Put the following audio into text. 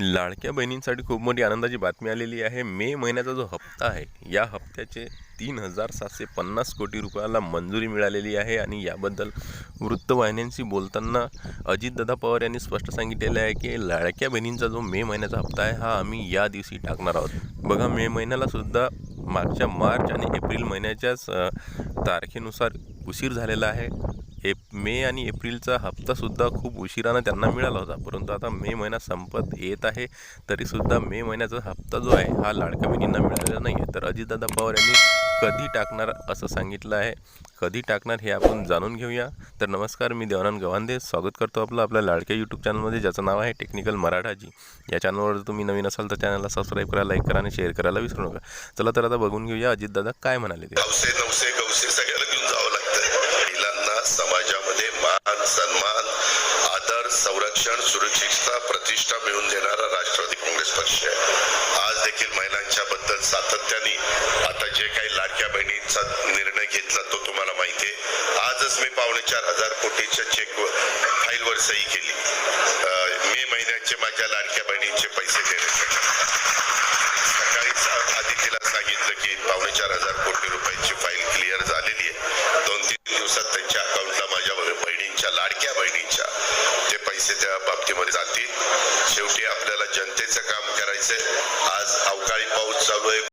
लाडक्या बहिणींसाठी खूप मोठी आनंदाची बातमी आलेली आहे. मे महिन्याचा जो हप्ता आहे या हप्त्याचे तीन हजार सातशे पन्नास कोटी रुपयाला मंजुरी मिळालेली आहे आणि याबद्दल वृत्तवाहिन्यांशी बोलताना अजितदादा पवार यांनी स्पष्ट सांगितलेलं आहे की लाडक्या बहिणींचा जो मे महिन्याचा हप्ता आहे हा आम्ही या दिवशी टाकणार आहोत. बघा मे महिन्याला सुद्धा मागच्या मार्च आणि एप्रिल महिन्याच्याच तारखेनुसार उशीर झालेला आहे. एप मे आणि एप्रिलचा हप्तासुद्धा खूप उशिरानं त्यांना मिळाला होता. परंतु आता मे महिना संपत येत आहे तरीसुद्धा मे महिन्याचा हप्ता जो आहे हा लाडक्या बहिणींना मिळालेला नाही आहे तर अजितदादा पवार यांनी कधी टाकणार असं सांगितलं आहे? कधी टाकणार हे आपण जाणून घेऊया. तर नमस्कार मी देवानंद गवांदे. स्वागत करतो आपलं आपल्या लाडक्या यूट्यूब चॅनलमध्ये ज्याचं नाव आहे टेक्निकल मराठाजी. या चॅनलवर जर तुम्ही नवीन असाल तर चॅनलला सबस्क्राईब करा लाईक करा आणि शेअर करायला विसरू नका. चला तर आता बघून घेऊया अजितदादा काय म्हणाले ते. समाजामध्ये मान सन्मान आदर संरक्षण सुरक्षितता प्रतिष्ठा मिळवून देणारा राष्ट्रवादी काँग्रेस पक्ष आहे. आज देखील महिलांच्या बद्दल सातत्याने आता जे काही लाडक्या बहिणींचा निर्णय घेतला तो तुम्हाला माहिती आहे. आजच मी पावणे चार हजार कोटीच्या चेक फाईलवर सही केली. मे महिन्याचे माझ्या लाडक्या बहिणींचे पैसे देण्यासाठी सकाळीच आधी तिला सांगितलं की पावणे चार हजार कोटी रुपयांची फाईल बहिणींच्या लाडक्या बहिणींच्या. ते पैसे त्या बाबतीमध्ये जातील. शेवटी आपल्याला जनतेचं काम करायचंय. आज अवकाळी पाऊस चालू आहे.